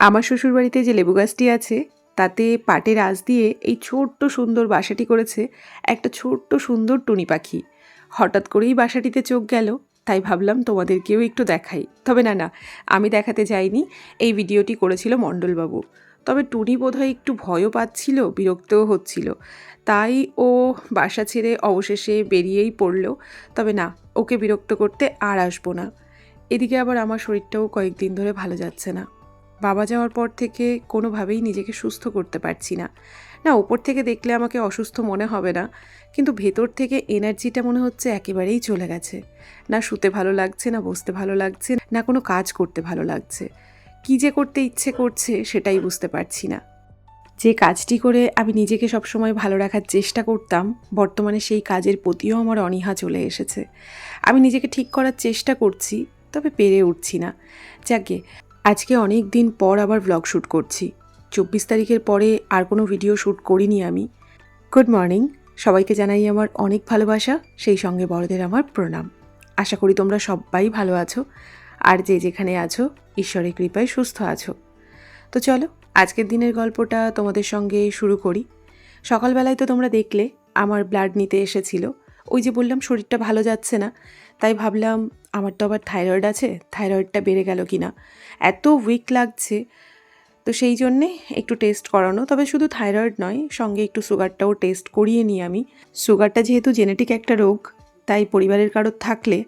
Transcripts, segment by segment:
আমার শ্বশুরবাড়িতে যে লেবু গাছটি আছে, তাতে পাটের আঁশ দিয়ে এই ছোট্ট সুন্দর বাসাটি করেছে একটা ছোট্ট সুন্দর টুনি পাখি। হঠাৎ করেই বাসাটিতে চোখ গেল, তাই ভাবলাম তোমাদেরকেও একটু দেখাই। তবে না না, আমি দেখাতে যাইনি, এই ভিডিওটি করেছিল মণ্ডলবাবু। তবে টুনি বোধহয় একটু ভয়ও পাচ্ছিল, বিরক্তও হচ্ছিল। তাই ও বাসা ছেড়ে অবশেষে বেরিয়েই পড়ল। তবে না, ওকে বিরক্ত করতে আর আসব না। এদিকে আবার আমার শরীরটাও কয়েকদিন ধরে ভালো যাচ্ছে না। বাবা যাওয়ার পর থেকে কোনোভাবেই নিজেকে সুস্থ করতে পারছি না। না, ওপর থেকে দেখলে আমাকে অসুস্থ মনে হবে না, কিন্তু ভেতর থেকে এনার্জিটা মনে হচ্ছে একেবারেই চলে গেছে। না, শুতে ভালো লাগছে, না বসতে ভালো লাগছে, না কোনো কাজ করতে ভালো লাগছে। কী যে করতে ইচ্ছে করছে সেটাই বুঝতে পারছি না। যে কাজটি করে আমি নিজেকে সবসময় ভালো রাখার চেষ্টা করতাম, বর্তমানে সেই কাজের প্রতিও আমার অনীহা চলে এসেছে। আমি নিজেকে ঠিক করার চেষ্টা করছি, তবে পেরে উঠছি না। যাকে আজকে অনেক দিন পর আবার ব্লগ শ্যুট করছি। চব্বিশ তারিখের পরে আর কোনো ভিডিও শ্যুট করিনি আমি। গুড মর্নিং সবাইকে জানাই আমার অনেক ভালোবাসা, সেই সঙ্গে বড়দের আমার প্রণাম। আশা করি তোমরা সবাই ভালো আছো, আর যে যেখানে আছো, ঈশ্বরের কৃপায় সুস্থ আছো। তো চলো, আজকের দিনের গল্পটা তোমাদের সঙ্গে শুরু করি। সকালবেলায় তো তোমরা দেখলে, আমার ব্লাড নিতে এসেছিল। ওই যে বললাম, শরীরটা ভালো যাচ্ছে না, তাই ভাবলাম আমার তো আবার থাইরয়েড আছে, থাইরয়েডটা বেড়ে গেল কি না? এত উইক লাগছে। তো সেই জন্যে একটু টেস্ট করানো। তবে শুধু থাইরয়েড নয়, সঙ্গে একটু সুগারটাও টেস্ট করিয়ে নিই আমি। সুগারটা যেহেতু জেনেটিক একটা রোগ, তাই পরিবারের কারোর থাকলে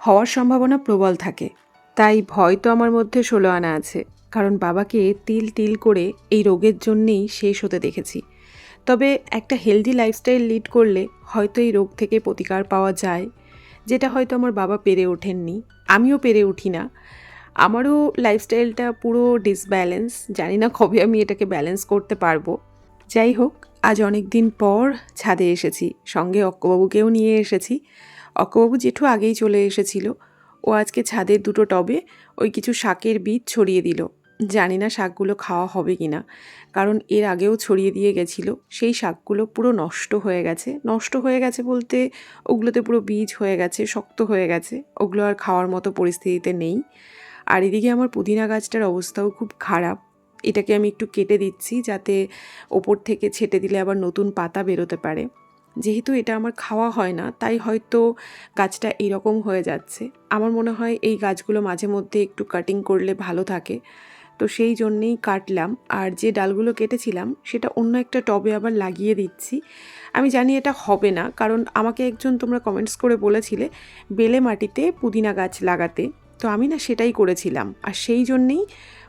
হওয়ার সম্ভাবনা প্রবল থাকে। তাই ভয় তো আমার মধ্যে ষোলো আনা আছে। কারণ বাবাকে তিল তিল করে এই রোগের জন্যেই শেষ হতে দেখেছি। তবে একটা হেলদি লাইফস্টাইল লিড করলে হয়তো এই রোগ থেকে প্রতিকার পাওয়া যায়। যেটা হয়তো আমার বাবা পেরে ওঠেননি, আমিও পেরে উঠি না। আমারও লাইফস্টাইলটা পুরো ডিসব্যালেন্স জানি না কবে আমি এটাকে ব্যালেন্স করতে পারব। যাই হোক, আজ অনেক দিন পর ছাদে এসেছি, সঙ্গে অক্কবাবুকেও নিয়ে এসেছি। অক্কবাবু জেঠু আগেই চলে এসেছিল। ও আজকে ছাদের দুটো টবে ওই কিছু শাকের বীজ ছড়িয়ে দিল। জানি না শাকগুলো খাওয়া হবে কি না কারণ এর আগেও ছড়িয়ে দিয়ে গেছিল। সেই শাকগুলো পুরো নষ্ট হয়ে গেছে। নষ্ট হয়ে গেছে বলতে ওগুলোতে পুরো বীজ হয়ে গেছে, শক্ত হয়ে গেছে। ওগুলো আর খাওয়ার মতো পরিস্থিতিতে নেই। আর এদিকে আমার পুদিনা গাছটার অবস্থাও খুব খারাপ। এটাকে আমি একটু কেটে দিচ্ছি যাতে ওপর থেকে ছেটে দিলে আবার নতুন পাতা বেরোতে পারে। যেহেতু এটা আমার খাওয়া হয় না, তাই হয়তো গাছটা এরকম হয়ে যাচ্ছে। আমার মনে হয় এই গাছগুলো মাঝে মধ্যে একটু কাটিং করলে ভালো থাকে। তো সেই জন্যেই কাটলাম। আর যে ডালগুলো কেটেছিলাম, সেটা অন্য একটা টবে আবার লাগিয়ে দিচ্ছি। আমি জানি এটা হবে না, কারণ আমাকে একজন তোমরা কমেন্টস করে বলেছিলে বেলে মাটিতে পুদিনা গাছ লাগাতে। তো আমি না সেটাই করেছিলাম। আর সেই জন্যেই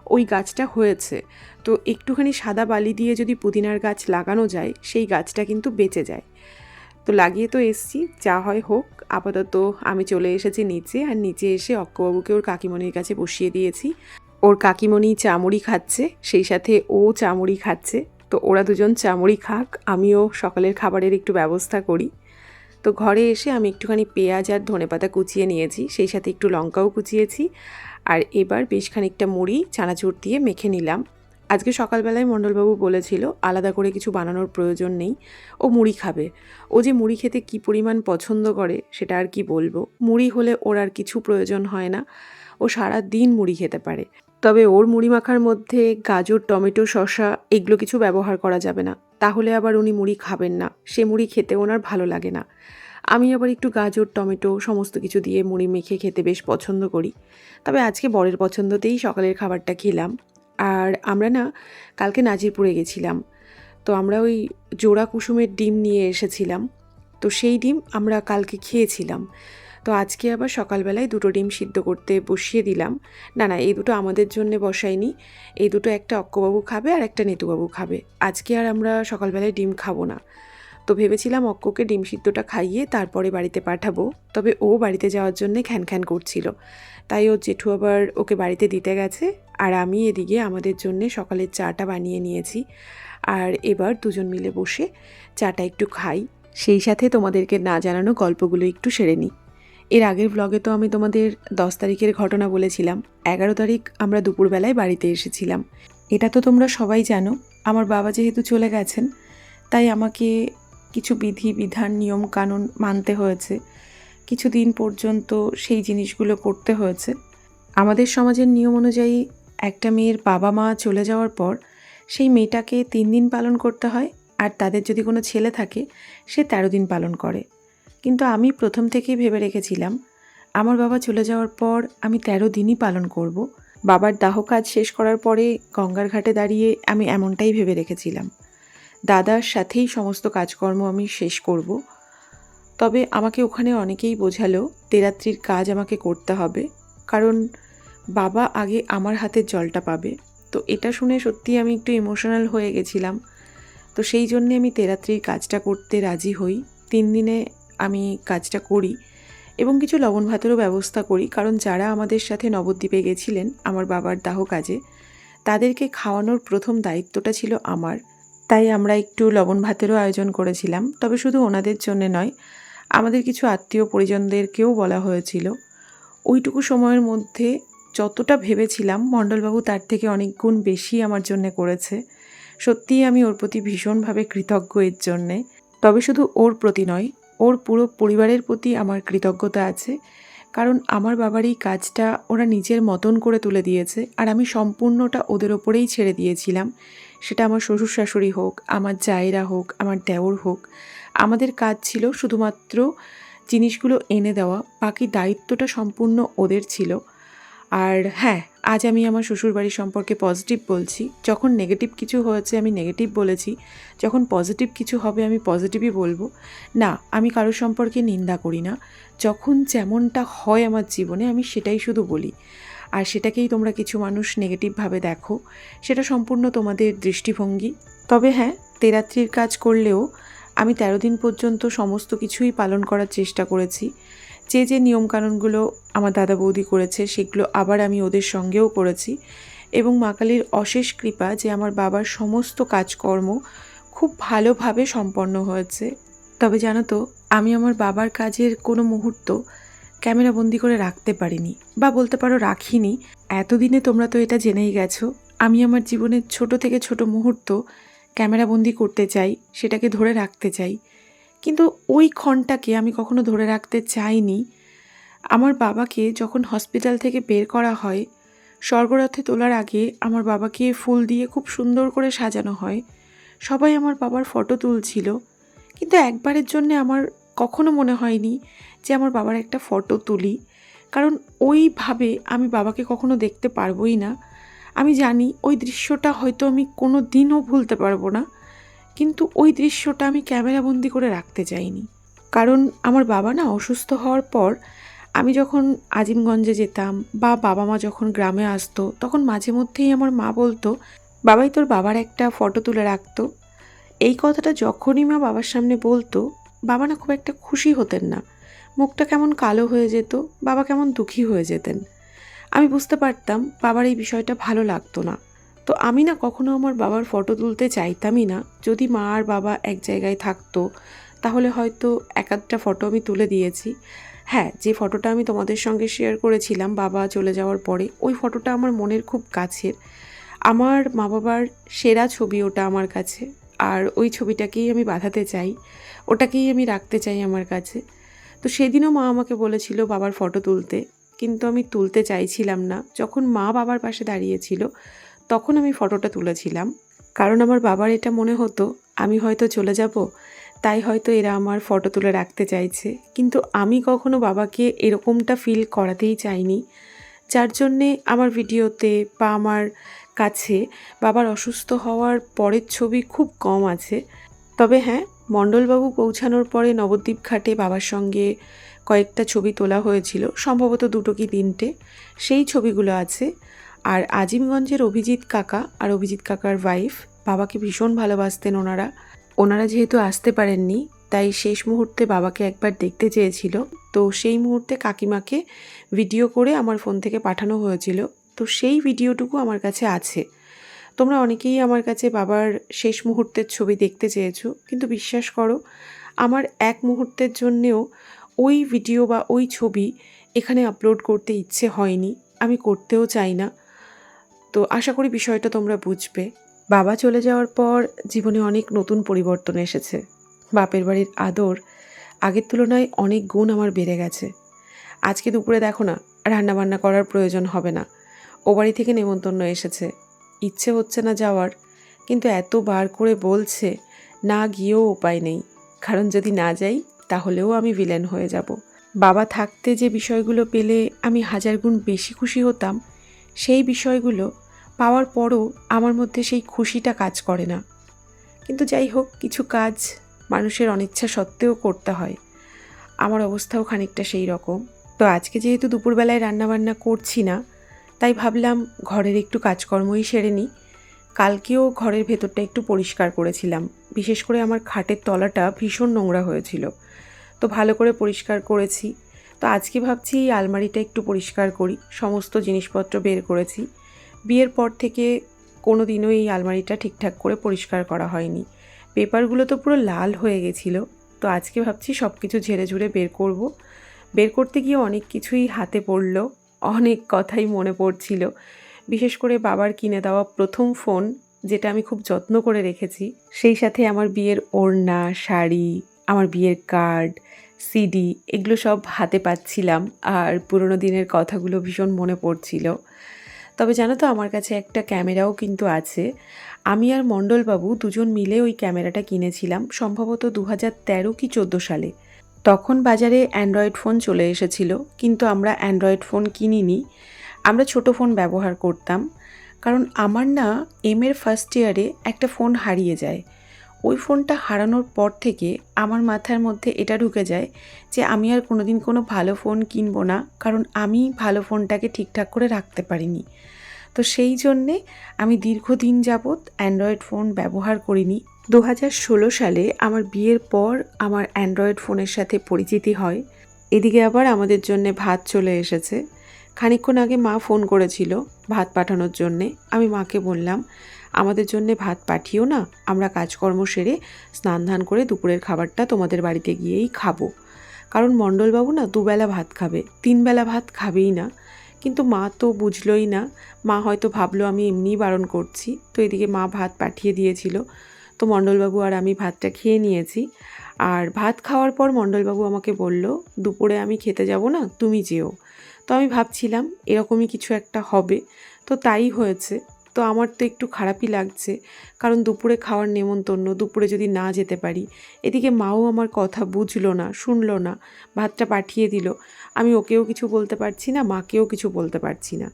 ওই গাছটা হয়েছে। তো একটুখানি সাদা বালি দিয়ে যদি পুদিনার গাছ লাগানো যায়, সেই গাছটা কিন্তু বেঁচে যায়। তো লাগিয়ে তো এসছি, যা হয় হোক। আপাতত আমি চলে এসেছি নিচে, আর নিচে এসে অক্কবাবুকে ওর কাকিমণির কাছে বসিয়ে দিয়েছি। ওর কাকিমণি চামড়ি খাচ্ছে, সেই সাথে ও চামড়ি খাচ্ছে। তো ওরা দুজন চামড়ি খাক, আমিও সকালের খাবারের একটু ব্যবস্থা করি। তো ঘরে এসে আমি একটুখানি পেঁয়াজ আর ধনেপাতা কুচিয়ে নিয়েছি, সেই সাথে একটু লঙ্কাও কুচিয়েছি। আর এবার বেশ খানিকটা মুড়ি, চানাচুর দিয়ে মেখে নিলাম। আজকে সকালবেলায় মণ্ডলবাবু বলেছিল, আলাদা করে কিছু বানানোর প্রয়োজন নেই, ও মুড়ি খাবে। ও যে মুড়ি খেতে কি পরিমাণ পছন্দ করে, সেটা আর কি বলব? মুড়ি হলে ওর আর কিছু প্রয়োজন হয় না। ও সারা দিন মুড়ি খেতে পারে। তবে ওর মুড়ি মাখার মধ্যে গাজর, টমেটো, শসা এগুলো কিছু ব্যবহার করা যাবে না। তাহলে আবার উনি মুড়ি খাবেন না। সে মুড়ি খেতে ওনার ভালো লাগে না। আমি আবার একটু গাজর, টমেটো সমস্ত কিছু দিয়ে মুড়ি মেখে খেতে বেশ পছন্দ করি। তবে আজকে বরের পছন্দতেই সকালের খাবারটা খেলাম। আর আমরা না কালকে নাজিরপুরে গেছিলাম। তো আমরা ওই জোড়া কুসুমের ডিম নিয়ে এসেছিলাম। তো সেই ডিম আমরা কালকে খেয়েছিলাম। তো আজকে আবার সকালবেলায় দুটো ডিম সিদ্ধ করতে বসিয়ে দিলাম। না না, এই দুটো আমাদের জন্যে বসাইনি। এই দুটো একটা অক্কবাবু খাবে আর একটা নেতুবাবু খাবে। আজকে আর আমরা সকালবেলায় ডিম খাব না। তো ভেবেছিলাম অক্ককে ডিম সিদ্ধটা খাইয়ে তারপরে বাড়িতে পাঠাবো। তবে ও বাড়িতে যাওয়ার জন্যে খ্যান খ্যান করছিল। তাই ওর জেঠু আবার ওকে বাড়িতে দিতে গেছে। আর আমি এদিকে আমাদের জন্যে সকালের চাটা বানিয়ে নিয়েছি। আর এবার দুজন মিলে বসে চাটা একটু খাই। সেই সাথে তোমাদেরকে না জানানো গল্পগুলো একটু সেরে নিই। এর আগের ব্লগে তো আমি তোমাদের দশ তারিখের ঘটনা বলেছিলাম। এগারো তারিখ আমরা দুপুরবেলায় বাড়িতে এসেছিলাম। এটা তো তোমরা সবাই জানো, আমার বাবা যেহেতু চলে গেছেন, তাই আমাকে কিছু বিধি, বিধান, নিয়ম, কানুন মানতে হয়েছে। কিছু দিন পর্যন্ত সেই জিনিসগুলো করতে হয়েছে। আমাদের সমাজের নিয়ম অনুযায়ী একটা মেয়ের বাবা মা চলে যাওয়ার পর সেই মেয়েটাকে তিন দিন পালন করতে হয়, আর তাদের যদি কোনো ছেলে থাকে, সে তেরো দিন পালন করে। কিন্তু আমি প্রথম থেকেই ভেবে রেখেছিলাম, আমার বাবা চলে যাওয়ার পর আমি তেরো দিনই পালন করব। বাবার দাহ কাজ শেষ করার পরে গঙ্গার ঘাটে দাঁড়িয়ে আমি এমনটাই ভেবে রেখেছিলাম দাদার সাথেই সমস্ত কাজকর্ম আমি শেষ করব। তবে আমাকে ওখানে অনেকেই বোঝালো তেরাত্রির কাজ আমাকে করতে হবে, কারণ বাবা আগে আমার হাতের জলটা পাবে তো এটা শুনে সত্যি আমি একটু ইমোশনাল হয়ে গেছিলাম তো সেই জন্যে আমি তেরাত্রির কাজটা করতে রাজি হই তিন দিনে আমি কাজটা করি এবং কিছু লবণ ভাতেরও ব্যবস্থা করি। কারণ যারা আমাদের সাথে নবদ্বীপে গেছিলেন, আমার বাবার দাহ কাজে, তাদেরকে খাওয়ানোর প্রথম দায়িত্বটা ছিল আমার। তাই আমরা একটু লবণ ভাতেরও আয়োজন করেছিলাম। তবে শুধু ওনাদের জন্যে নয়, আমাদের কিছু আত্মীয় পরিজনদেরকেও বলা হয়েছিল। ওইটুকু সময়ের মধ্যে যতটা ভেবেছিলাম, মণ্ডলবাবু তার থেকে অনেক গুণ বেশি আমার জন্যে করেছে। সত্যিই আমি ওর প্রতি ভীষণভাবে কৃতজ্ঞ এর জন্যে। তবে শুধু ওর প্রতি নয় ওর পুরো পরিবারের প্রতি আমার কৃতজ্ঞতা আছে, কারণ আমার বাবার এই কাজটা ওরা নিজের মতন করে তুলে দিয়েছে আর আমি সম্পূর্ণটা ওদের ওপরেই ছেড়ে দিয়েছিলাম। সেটা আমার শ্বশুর শাশুড়ি হোক, আমার জায়েরা হোক, আমার দেওর হোক, আমাদের কাজ ছিল শুধুমাত্র জিনিসগুলো এনে দেওয়া, বাকি দায়িত্বটা সম্পূর্ণ ওদের ছিল। আর হ্যাঁ আজ আমি আমার শ্বশুরবাড়ির সম্পর্কে পজিটিভ বলছি। যখন নেগেটিভ কিছু হয়েছে আমি নেগেটিভ বলেছি। যখন পজিটিভ কিছু হবে আমি পজিটিভই বলব। না, আমি কারোর সম্পর্কে নিন্দা করি না। যখন যেমনটা হয় আমার জীবনে আমি সেটাই শুধু বলি। আর সেটাকেই তোমরা কিছু মানুষ নেগেটিভভাবে দেখো। সেটা সম্পূর্ণ তোমাদের দৃষ্টিভঙ্গি। তবে হ্যাঁ তেরাত্রির কাজ করলেও আমি তেরো দিন পর্যন্ত সমস্ত কিছুই পালন করার চেষ্টা করেছি। যে যে নিয়মকানুনগুলো আমার দাদা বৌদি করেছে, সেগুলো আবার আমি ওদের সঙ্গেও করেছি। এবং মা কালীর অশেষ কৃপা যে আমার বাবার সমস্ত কাজকর্ম খুব ভালোভাবে সম্পন্ন হয়েছে। তবে জানো তো, আমি আমার বাবার কাজের কোনো মুহূর্ত ক্যামেরাবন্দি করে রাখতে পারিনি বা বলতে পারো রাখিনি। এতদিনে তোমরা তো এটা জেনেই গেছো, আমি আমার জীবনের ছোট থেকে ছোট মুহূর্ত ক্যামেরাবন্দি করতে চাই, সেটাকে ধরে রাখতে চাই। কিন্তু ওই ক্ষণটাকে আমি কখনো ধরে রাখতে চাইনি। আমার বাবাকে যখন হসপিটাল থেকে বের করা হয়, স্বর্গরথে তোলার আগে আমার বাবাকে ফুল দিয়ে খুব সুন্দর করে সাজানো হয়। সবাই আমার বাবার ফটো তুলছিল, কিন্তু একবারের জন্য আমার কখনো মনে হয়নি যে আমার বাবার একটা ফটো তুলি। কারণ ওইভাবে আমি বাবাকে কখনো দেখতে পারবোই না। আমি জানি ওই দৃশ্যটা হয়তো আমি কোনো দিনও ভুলতে পারব না। কিন্তু ওই দৃশ্যটা আমি ক্যামেরাবন্দি করে রাখতে চাইনি। কারণ আমার বাবা না অসুস্থ হওয়ার পর আমি যখন আজিমগঞ্জে যেতাম বা বাবা মা যখন গ্রামে আসতো, তখন মাঝে মধ্যেই আমার মা বলতো, বাবাই তোর বাবার একটা ফটো তুলে রাখতো। এই কথাটা যখনই মা বাবার সামনে বলতো, বাবা না খুব একটা খুশি হতেন না। মুখটা কেমন কালো হয়ে যেত, বাবা কেমন দুঃখী হয়ে যেতেন। আমি বুঝতে পারতাম বাবার এই বিষয়টা ভালো লাগতো না। তো আমি না কখনো আমার বাবার ফটো তুলতে চাইতামই না। যদি মা আর বাবা এক জায়গায় থাকতো, তাহলে হয়তো এক আধটা ফটো আমি তুলে দিয়েছি। হ্যাঁ যে ফটোটা আমি তোমাদের সঙ্গে শেয়ার করেছিলাম বাবা চলে যাওয়ার পরে, ওই ফটোটা আমার মনের খুব কাছের। আমার মা বাবার সেরা ছবি ওটা আমার কাছে। আর ওই ছবিটাকেই আমি বাঁধাতে চাই, ওটাকেই আমি রাখতে চাই আমার কাছে। তো সেদিনও মা আমাকে বলেছিল বাবার ফটো তুলতে, কিন্তু আমি তুলতে চাইছিলাম না। যখন মা বাবার পাশে দাঁড়িয়েছিল তখন আমি ফটোটা তুলেছিলাম। কারণ আমার বাবার এটা মনে হতো, আমি হয়তো চলে যাব, তাই হয়তো এরা আমার ফটো তুলে রাখতে চাইছে। কিন্তু আমি কখনো বাবাকে এরকমটা ফিল করাতেই চাইনি। যার জন্যে আমার ভিডিওতে বা আমার কাছে বাবার অসুস্থ হওয়ার পরের ছবি খুব কম আছে। তবে হ্যাঁ মণ্ডলবাবু পৌঁছানোর পরে নবদ্বীপ ঘাটে বাবার সঙ্গে কয়েকটা ছবি তোলা হয়েছিল, সম্ভবত দুটো কি তিনটে। সেই ছবিগুলো আছে। আর আজিমগঞ্জের অভিজিৎ কাকা আর অভিজিৎ কাকার ওয়াইফ বাবাকে ভীষণ ভালোবাসতেন ওনারা। ওনারা যেহেতু আসতে পারেননি, তাই শেষ মুহূর্তে বাবাকে একবার দেখতে চেয়েছিল। তো সেই মুহূর্তে কাকিমাকে ভিডিও করে আমার ফোন থেকে পাঠানো হয়েছিল। তো সেই ভিডিওটুকু আমার কাছে আছে। তোমরা অনেকেই আমার কাছে বাবার শেষ মুহূর্তের ছবি দেখতে চেয়েছো, কিন্তু বিশ্বাস করো, আমার এক মুহূর্তের জন্যেও ওই ভিডিও বা ওই ছবি এখানে আপলোড করতে ইচ্ছে হয়নি। আমি করতেও চাই না। তো আশা করি বিষয়টা তোমরা বুঝবে। বাবা চলে যাওয়ার পর জীবনে অনেক নতুন পরিবর্তন এসেছে। বাপের বাড়ির আদর আগের তুলনায় অনেক গুণ আমার বেড়ে গেছে। আজকে দুপুরে দেখো না, রান্নাবান্না করার প্রয়োজন হবে না। ও বাড়ি থেকে নেমন্তন্ন এসেছে। ইচ্ছে হচ্ছে না যাওয়ার, কিন্তু এত বার করে বলছে, না গিয়েও উপায় নেই। কারণ যদি না যাই, তাহলেও আমি ভিলেন হয়ে যাব। বাবা থাকতে যে বিষয়গুলো পেলে আমি হাজার গুণ বেশি খুশি হতাম, সেই বিষয়গুলো পাওয়ার পরও আমার মধ্যে সেই খুশিটা কাজ করে না। কিন্তু যাই হোক, কিছু কাজ মানুষের অনিচ্ছা সত্ত্বেও করতে হয়। আমার অবস্থাও খানিকটা সেই রকম। তো আজকে যেহেতু দুপুরবেলায় রান্নাবান্না করছি না, তাই ভাবলাম ঘরের একটু কাজকর্মই সেরে নিই। কালকেও ঘরের ভেতরটা একটু পরিষ্কার করেছিলাম। বিশেষ করে আমার খাটের তলাটা ভীষণ নোংরা হয়েছিল। তো ভালো করে পরিষ্কার করেছি। তো আজকে ভাবছি এই আলমারিটা একটু পরিষ্কার করি। সমস্ত জিনিসপত্র বের করেছি। বিয়ের পর থেকে কোনো দিনও এই আলমারিটা ঠিকঠাক করে পরিষ্কার করা হয়নি। পেপারগুলো তো পুরো লাল হয়ে গেছিল। তো আজকে ভাবছি সব কিছু ঝেড়ে ঝুড়ে বের করব। বের করতে গিয়ে অনেক কিছুই হাতে পড়ল, অনেক কথাই মনে পড়ছিল। বিশেষ করে বাবার কিনে দেওয়া প্রথম ফোন, যেটা আমি খুব যত্ন করে রেখেছি, সেই সাথে আমার বিয়ের ওড়না, শাড়ি, আমার বিয়ের কার্ড, সিডি, এগুলো সব হাতে পাচ্ছিলাম। আর পুরোনো দিনের কথাগুলো ভীষণ মনে পড়ছিল। তবে জানো তো আমার কাছে একটা ক্যামেরাও কিন্তু আছে। আমি আর মণ্ডলবাবু দুজন মিলে ওই ক্যামেরাটা কিনেছিলাম, সম্ভবত দু হাজার তেরো কি চোদ্দ সালে। তখন বাজারে অ্যান্ড্রয়েড ফোন চলে এসেছিল, কিন্তু আমরা অ্যান্ড্রয়েড ফোন কিনিনি। আমরা ছোট ফোন ব্যবহার করতাম, কারণ আমার না এম এর ফার্স্ট ইয়ারে একটা ফোন হারিয়ে যায়। ওই ফোনটা হারানোর পর থেকে আমার মাথার মধ্যে এটা ঢুকে যায় যে আমি আর কোনোদিন কোনো ভালো ফোন কিনবো না, কারণ আমি ভালো ফোনটাকে ঠিকঠাক করে রাখতে পারিনি। তো সেই জন্যে আমি দীর্ঘদিন যাবৎ অ্যান্ড্রয়েড ফোন ব্যবহার করিনি। দু ষোলো সালে আমার বিয়ের পর আমার অ্যান্ড্রয়েড ফোনের সাথে পরিচিতি হয়। এদিকে আবার আমাদের জন্যে ভাত চলে এসেছে। খানিকক্ষণ আগে মা ফোন করেছিল ভাত পাঠানোর জন্যে। আমি মাকে বললাম আমাদের জন্যে ভাত পাঠিও না। আমরা কাজকর্ম সেরে স্নান ধান করে দুপুরের খাবারটা তোমাদের বাড়িতে গিয়েই খাব। কারণ মণ্ডলবাবু না দুবেলা ভাত খাবে, তিনবেলা ভাত খাবেই না। কিন্তু মা তো বুঝলোই না, মা হয়তো ভাবলো আমি এমনিই বারণ করছি। তো এদিকে মা ভাত পাঠিয়ে দিয়েছিল। তো মণ্ডলবাবু আর আমি ভাতটা খেয়ে নিয়েছি। আর ভাত খাওয়ার পর মণ্ডলবাবু আমাকে বলল, দুপুরে আমি খেতে যাব না, তুমি যেও। তো আমি ভাবছিলাম এরকমই কিছু একটা হবে। তো তাই হয়েছে। তো আমার তো একটু খারাপই লাগছে। কারণ দুপুরে খাওয়ার নেমন্তন্ন, দুপুরে যদি না যেতে পারি। এদিকে মাও আমার কথা বুঝলো না, শুনলো না। ভাতটা পাঠিয়ে দিল। আমি ওকেও কিছু বলতে পারছি না, মাকেও কিছু বলতে পারছি না।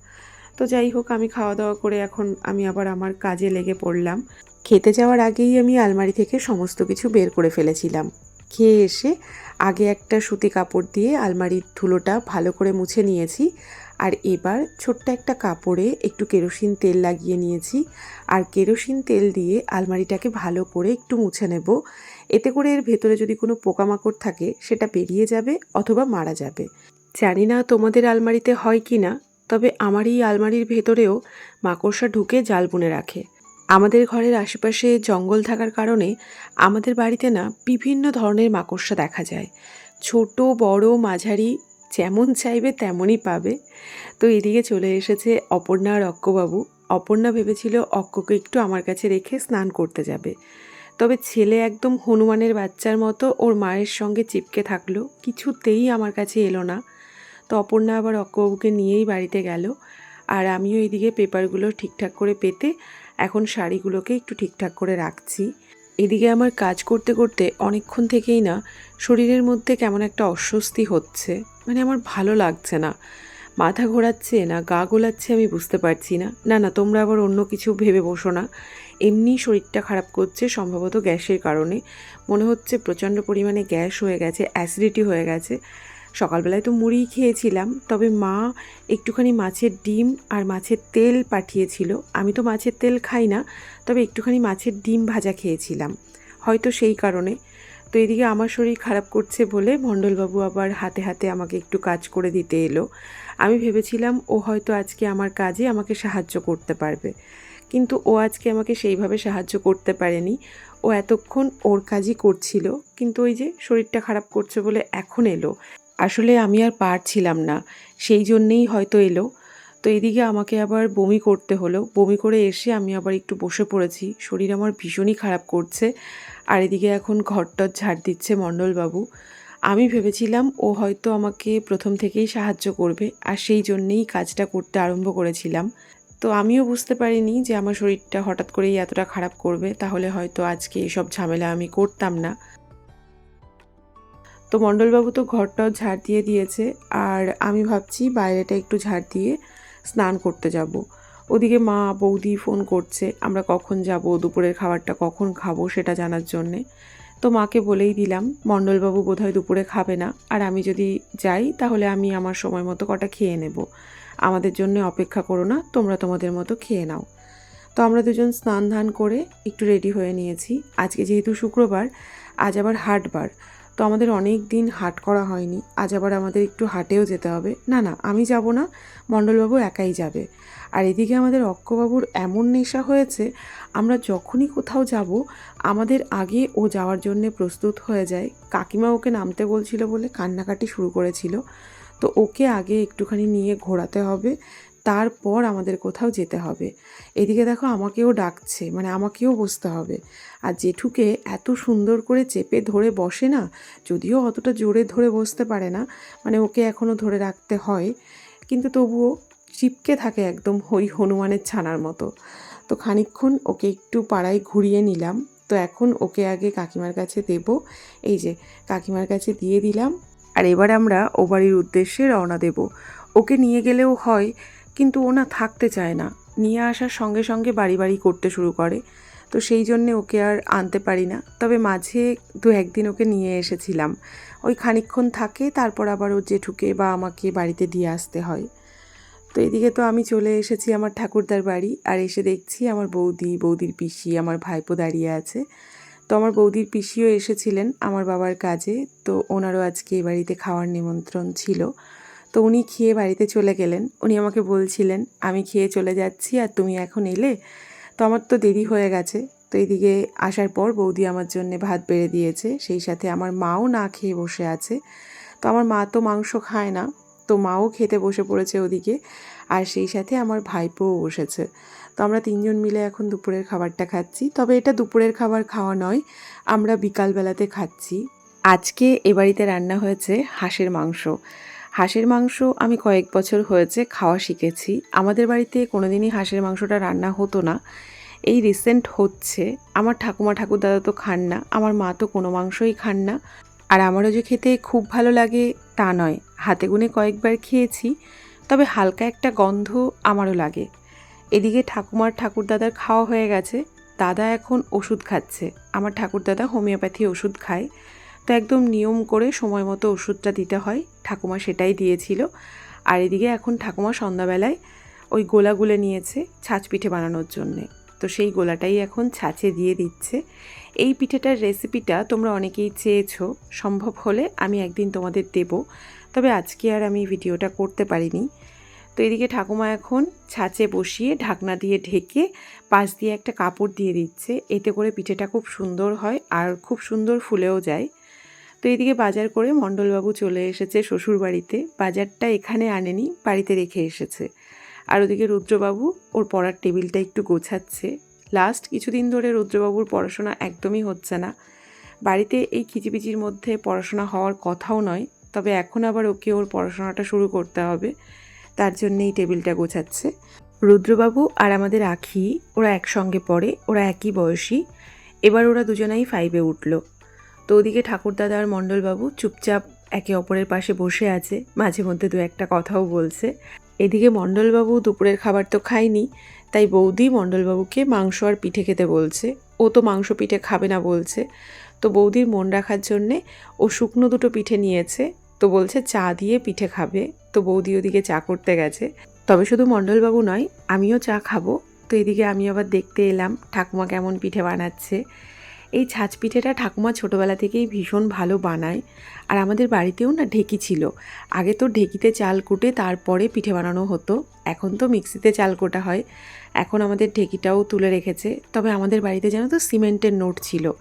তো যাই হোক, আমি খাওয়া দাওয়া করে এখন আমি আবার আমার কাজে লেগে পড়লাম। খেতে যাওয়ার আগেই আমি আলমারি থেকে সমস্ত কিছু বের করে ফেলেছিলাম। খেয়ে এসে আগে একটা সুতি কাপড় দিয়ে আলমারির ধুলোটা ভালো করে মুছে নিয়েছি। আর এবার ছোট্ট একটা কাপড়ে একটু কেরোসিন তেল লাগিয়ে নিয়েছি। আর কেরোসিন তেল দিয়ে আলমারিটাকে ভালো করে একটু মুছে নেব। এতে করে এর ভেতরে যদি কোনো পোকামাকড় থাকে, সেটা বেরিয়ে যাবে অথবা মারা যাবে। জানি না তোমাদের আলমারিতে হয় কি না, তবে আমার এই আলমারির ভেতরেও মাকড়সা ঢুকে জাল বুনে রাখে। আমাদের ঘরের আশেপাশে জঙ্গল থাকার কারণে আমাদের বাড়িতে না বিভিন্ন ধরনের মাকড়সা দেখা যায়। ছোট, বড়, মাঝারি যেমন চাইবে তেমনই পাবে। তো এদিকে চলে এসেছে অপর্ণা আর অক্কবাবু। অপর্ণা ভেবেছিল অক্ককে একটু আমার কাছে রেখে স্নান করতে যাবে। তবে ছেলে একদম হনুমানের বাচ্চার মতো ওর মায়ের সঙ্গে চিপকে থাকল, কিছুতেই আমার কাছে এলো না। তো অপর্ণা আবার অক্কবাবুকে নিয়েই বাড়িতে গেল। আর আমিও এইদিকে পেপারগুলো ঠিকঠাক করে পেতে এখন শাড়িগুলোকে একটু ঠিকঠাক করে রাখছি। এদিকে আমার কাজ করতে করতে অনেকক্ষণ থেকেই না শরীরের মধ্যে কেমন একটা অস্বস্তি হচ্ছে। মানে আমার ভালো লাগছে না। মাথা ঘোরাচ্ছে না, গা গোলাচ্ছে আমি বুঝতে পারছি না। না না, তোমরা আবার অন্য কিছু ভেবে বসো না। এমনি শরীরটা খারাপ করছে, সম্ভবত গ্যাসের কারণে। মনে হচ্ছে প্রচণ্ড পরিমাণে গ্যাস হয়ে গেছে, অ্যাসিডিটি হয়ে গেছে। সকালবেলায় তো মুড়ি খেয়েছিলাম, তবে মা একটুখানি মাছের ডিম আর মাছের তেল পাঠিয়েছিল। আমি তো মাছের তেল খাই না, তবে একটুখানি মাছের ডিম ভাজা খেয়েছিলাম, হয়তো সেই কারণে। তো এদিকে আমার শরীর খারাপ করছে বলে মণ্ডলবাবু আবার হাতে হাতে আমাকে একটু কাজ করে দিতে এলো। আমি ভেবেছিলাম, ও হয়তো আজকে আমার কাজে আমাকে সাহায্য করতে পারবে। কিন্তু ও আজকে আমাকে সেইভাবে সাহায্য করতে পারেনি। ও এতক্ষণ ওর কাজই করছিল, কিন্তু ওই যে শরীরটা খারাপ করছে বলে এখন এলো। আসলে আমি আর পারছিলাম না, সেই জন্যেই হয়তো এলো। তো এদিকে আমাকে আবার বমি করতে হলো। বমি করে এসে আমি আবার একটু বসে পড়েছি। শরীর আমার ভীষণই খারাপ করছে। আর এদিকে এখন ঘরটর ঝাড় দিচ্ছে মণ্ডলবাবু। আমি ভেবেছিলাম ও হয়তো আমাকে প্রথম থেকেই সাহায্য করবে আর সেই জন্যেই কাজটা করতে আরম্ভ করেছিলাম। তো আমিও বুঝতে পারিনি যে আমার শরীরটা হঠাৎ করেই এতটা খারাপ করবে, তাহলে হয়তো আজকে এসব ঝামেলা আমি করতাম না। তো মণ্ডলবাবু তো ঘরটাও ঝাড় দিয়ে দিয়েছে, আর আমি ভাবছি বাইরেটা একটু ঝাড় দিয়ে স্নান করতে যাব। ওদিকে মা, বৌদি ফোন করছে, আমরা কখন যাব, দুপুরের খাবারটা কখন খাব সেটা জানার জন্যে। তো মাকে বলেই দিলাম, মণ্ডলবাবু বোধহয় দুপুরে খাবে না, আর আমি যদি যাই তাহলে আমি আমার সময় মতো কটা খেয়ে নেব। আমাদের জন্য অপেক্ষা করো না, তোমরা তোমাদের মতো খেয়ে নাও। তো আমরা দুজন স্নান ধান করে একটু রেডি হয়ে নিয়েছি। আজকে যেহেতু শুক্রবার, আজ আবার হাটবার তো আমাদের অনেক দিন হাট করা হয়নি। আজ আবার আমাদের একটু হাটেও যেতে হবে। না না, আমি যাব না, মণ্ডলবাবু একাই যাবে। আর এদিকে আমাদের অক্ষবাবুর এমন নেশা হয়েছে, আমরা যখনই কোথাও যাব, আমাদের আগে ও যাওয়ার জন্য প্রস্তুত হয়ে যায়। কাকিমা ওকে নামতে বলছিল বলে কান্নাকাটি শুরু করেছিল। তো ওকে আগে একটুখানি নিয়ে ঘোরাতে হবে, তারপর আমাদের কোথাও যেতে হবে। এদিকে দেখো, আমাকেও ডাকছে মানে আমাকেও বসতে হবে। আর জেঠুকে এত সুন্দর করে চেপে ধরে বসে না, যদিও অতটা জোরে ধরে বসতে পারে না মানে ওকে এখনও ধরে রাখতে হয়। কিন্তু তবুও চিপকে থাকে একদম হই হনুমানের ছানার মতো। তো খানিক্ষণ ওকে একটু পাড়ায় ঘুরিয়ে নিলাম। তো এখন ওকে আগে কাকিমার কাছে দেব। এই যে, কাকিমার কাছে দিয়ে দিলাম। আর এবার আমরা ও বাড়ির উদ্দেশ্যে রওনা দেব। ওকে নিয়ে গেলেও হয়, কিন্তু ও না থাকতে চায় না। নিয়ে আসার সঙ্গে সঙ্গে বাড়ি বাড়ি করতে শুরু করে। তো সেই জন্যে ওকে আর আনতে পারি না। তবে মাঝে দু একদিন ওকে নিয়ে এসেছিলাম। ওই খানিক্ষণ থাকে, তারপর আবার ও জেঠুকে বা আমাকে বাড়িতে দিয়ে আসতে হয়। তো এদিকে তো আমি চলে এসেছি আমার ঠাকুরদার বাড়ি, আর এসে দেখছি আমার বৌদি, বৌদির পিসি, আমার ভাইপো দাঁড়িয়ে আছে। তো আমার বৌদির পিসিও এসেছিলেন আমার বাবার কাজে, তো ওনারও আজকে এ বাড়িতে খাওয়ার নিমন্ত্রণ ছিল। তো উনি খেয়ে বাড়িতে চলে গেলেন। উনি আমাকে বলছিলেন, আমি খেয়ে চলে যাচ্ছি আর তুমি এখন এলে তো আমার তো দেরি হয়ে গেছে। তো এদিকে আসার পর বৌদি আমার জন্য ভাত বেড়ে দিয়েছে, সেই সাথে আমার মাও না খেয়ে বসে আছে। তো আমার মা তো মাংস খায় না, তো মাও খেতে বসে পড়েছে ওদিকে, আর সেই সাথে আমার ভাইপোও বসেছে। তো আমরা তিনজন মিলে এখন দুপুরের খাবারটা খাচ্ছি। তবে এটা দুপুরের খাবার খাওয়া নয়, আমরা বিকালবেলাতে খাচ্ছি। আজকে এ বাড়িতে রান্না হয়েছে হাঁসের মাংস। হাঁসের মাংস আমি কয়েক বছর হয়েছে খাওয়া শিখেছি। আমাদের বাড়িতে কোনোদিনই হাঁসের মাংসটা রান্না হতো না। এই রিসেন্ট হচ্ছে। আমার ঠাকুমা ঠাকুর দাদা তো খান না, আমার মা তো কোনো মাংসই খান না। আর আমারও যে খেতে খুব ভালো লাগে তা নয়। হাতে গুনে কয়েকবার খেয়েছি, তবে হালকা একটা গন্ধ আমারও লাগে। এদিকে ঠাকুমার ঠাকুরদাদার খাওয়া হয়ে গেছে। দাদা এখন ওষুধ খাচ্ছে। আমার ঠাকুরদাদা হোমিওপ্যাথি ওষুধ খায়। তো একদম নিয়ম করে সময় মতো ওষুধটা দিতে হয়। ঠাকুমা সেটাই দিয়েছিল। আর এদিকে এখন ঠাকুমা সন্ধ্যাবেলায় ওই গোলাগুলো নিয়েছে ছাঁচ পিঠে বানানোর জন্যে। তো সেই গোলাটাই এখন ছাঁচে দিয়ে দিচ্ছে। এই পিঠেটার রেসিপিটা তোমরা অনেকেই চেয়েছো, সম্ভব হলে আমি একদিন তোমাদের দেব। তবে আজকে আর আমি ভিডিওটা করতে পারিনি। তো এদিকে ঠাকুমা এখন ছাঁচে বসিয়ে ঢাকনা দিয়ে ঢেকে পাশ দিয়ে একটা কাপড় দিয়ে দিচ্ছে। এতে করে পিঠেটা খুব সুন্দর হয় আর খুব সুন্দর ফুলেও যায়। তো এদিকে বাজার করে মণ্ডলবাবু চলে এসেছে শ্বশুর বাড়িতে বাজারটা এখানে আনেনি, বাড়িতে রেখে এসেছে। আর ওদিকে রুদ্রবাবু ওর পড়ার টেবিলটা একটু গোছাচ্ছে। লাস্ট কিছুদিন ধরে রুদ্রবাবুর পড়াশোনা একদমই হচ্ছে না। বাড়িতে এই খিচিপিচির মধ্যে পড়াশোনা হওয়ার কথাও নয়, তবে এখন আবার ওকে ওর পড়াশোনাটা শুরু করতে হবে। তার জন্যেই টেবিলটা গোছাচ্ছে। রুদ্রবাবু আর আমাদের আখি, ওরা একসঙ্গে পড়ে, ওরা একই বয়সী। এবার ওরা দুজনাই ফাইভে উঠল। তো ওদিকে ঠাকুরদাদা আর মণ্ডলবাবু চুপচাপ একে অপরের পাশে বসে আছে, মাঝে মধ্যে দু একটা কথাও বলছে। এদিকে মণ্ডলবাবু দুপুরের খাবার তো খায়নি, তাই বৌদি মণ্ডলবাবুকে মাংস আর পিঠে খেতে বলছে। ও তো মাংস পিঠে খাবে না বলছে। তো বৌদির মন রাখার জন্যে ও শুকনো দুটো পিঠে নিয়েছে, তো বলছে চা দিয়ে পিঠে খাবে। তো বৌদি ওদিকে চা করতে গেছে। তবে শুধু মণ্ডলবাবু নয়, আমিও চা খাব। তো এদিকে আমি আবার দেখতে এলাম ঠাকুমা কেমন পিঠে বানাচ্ছে। এই ছাঁচ পিঠেটা ঠাকুমা ছোটোবেলা থেকেই ভীষণ ভালো বানায়। আর আমাদের বাড়িতেও না ঢেকি ছিল। আগে তো ঢেকিতে চাল কুটে তারপরে পিঠে বানানো হতো। এখন তো মিক্সিতে চাল কোটা হয়। এখন আমাদের ঢেকিটাও তুলে রেখেছে। তবে আমাদের বাড়িতে যেন তো সিমেন্টের নোট ছিল।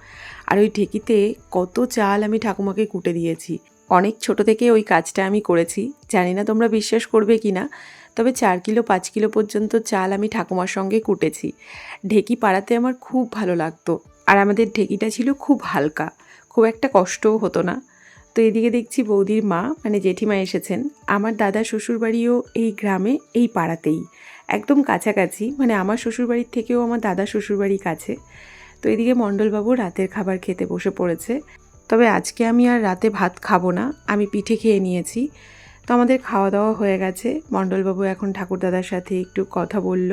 আর ওই ঢেকিতে কত চাল আমি ঠাকুমাকে কুটে দিয়েছি। অনেক ছোট থেকে ওই কাজটা আমি করেছি। জানি না তোমরা বিশ্বাস করবে কি না। তবে চার কিলো, পাঁচ কিলো পর্যন্ত চাল আমি ঠাকুমার সঙ্গে কুটেছি। ঢেকি পাড়াতে আমার খুব ভালো লাগতো। আর আমাদের ঢেকিটা ছিল খুব হালকা, খুব একটা কষ্টও হতো না। তো এদিকে দেখছি বৌদির মা মানে জেঠিমা এসেছেন। আমার দাদা শ্বশুরবাড়িও এই গ্রামে, এই পাড়াতেই। একদম কাছাকাছি মানে আমার শ্বশুরবাড়ির থেকেও আমার দাদা শ্বশুরবাড়ি কাছে। তো এদিকে মণ্ডলবাবু রাতের খাবার খেতে বসে পড়েছে। তবে আজকে আমি আর রাতে ভাত খাব না, আমি পিঠে খেয়ে নিয়েছি। তো আমাদের খাওয়া দাওয়া হয়ে গেছে। মণ্ডলবাবু এখন ঠাকুরদাদার সাথে একটু কথা বলল,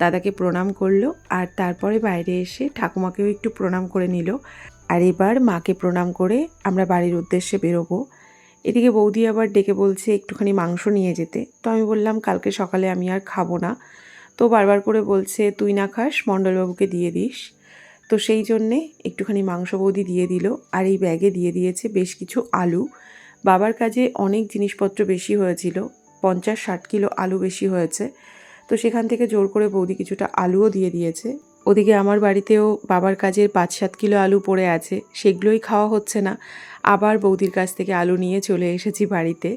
দাদাকে প্রণাম করল আর তারপরে বাইরে এসে ঠাকুমাকেও একটু প্রণাম করে নিল। আর এবার মাকে প্রণাম করে আমরা বাড়ির উদ্দেশ্যে বেরোবো। এদিকে বৌদি আবার ডেকে বলছে একটুখানি মাংস নিয়ে যেতে। তো আমি বললাম, কালকে সকালে আমি আর খাব না। তো বারবার করে বলছে, তুই না খাস, মণ্ডলবাবুকে দিয়ে দিস। তো সেই জন্যে একটুখানি মাংস বৌদি দিয়ে দিল আর এই ব্যাগে দিয়ে দিয়েছে বেশ কিছু আলু। বাবার কাজে অনেক জিনিসপত্র বেশি হয়েছিল, পঞ্চাশ ষাট কিলো আলু বেশি হয়েছে, তো সেখান থেকে জোর করে বৌদি কিছুটা আলুও দিয়ে দিয়েছে। ওদিকে আমার বাড়িতেও বাবার কাজের পাঁচ সাত কিলো আলু পড়ে আছে, সেগুলোই খাওয়া হচ্ছে না। আবার বৌদির কাছ থেকে আলু নিয়ে চলে এসেছি বাড়িতে।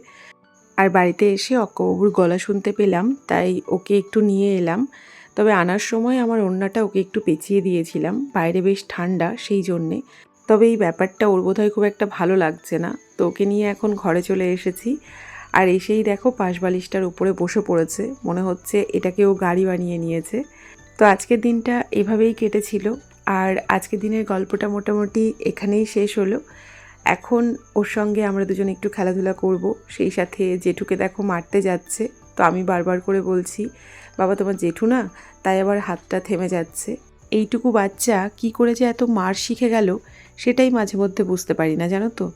আর বাড়িতে এসে অক্কবাবুর গলা শুনতে পেলাম, তাই ওকে একটু নিয়ে এলাম। তবে আনার সময় আমার অন্যটা ওকে একটু পেঁচিয়ে দিয়েছিলাম, বাইরে বেশ ঠান্ডা, সেই জন্যে। তবে এই ব্যাপারটা ওর বোধহয় খুব একটা ভালো লাগছে না। তো ওকে নিয়ে এখন ঘরে চলে এসেছি। আর এসেই দেখো পাশ বালিশটার উপরে বসে পড়েছে। মনে হচ্ছে এটাকে ও গাড়ি বানিয়ে নিয়েছে। তো আজকের দিনটা এভাবেই কেটেছিল। আর আজকের দিনের গল্পটা মোটামুটি এখানেই শেষ হলো। এখন ওর সঙ্গে আমরা দুজন একটু খেলাধুলা করব। সেই সাথে জেঠুকে দেখো মারতে যাচ্ছে। তো আমি বারবার করে বলছি, বাবা, তোমার জেঠু না? তাই আবার হাতটা থেমে যাচ্ছে। এইটুকু বাচ্চা কি করে যে এত মার শিখে গেল সেটাই মাঝে মধ্যে বুঝতে পারি না, জানো তো?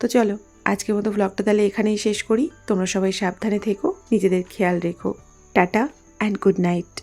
তো চলো, আজকের মতো ব্লগটা তাহলে এখানেই শেষ করি। তোমরা সবাই সাবধানে থেকো, নিজেদের খেয়াল রেখো। Tata and good night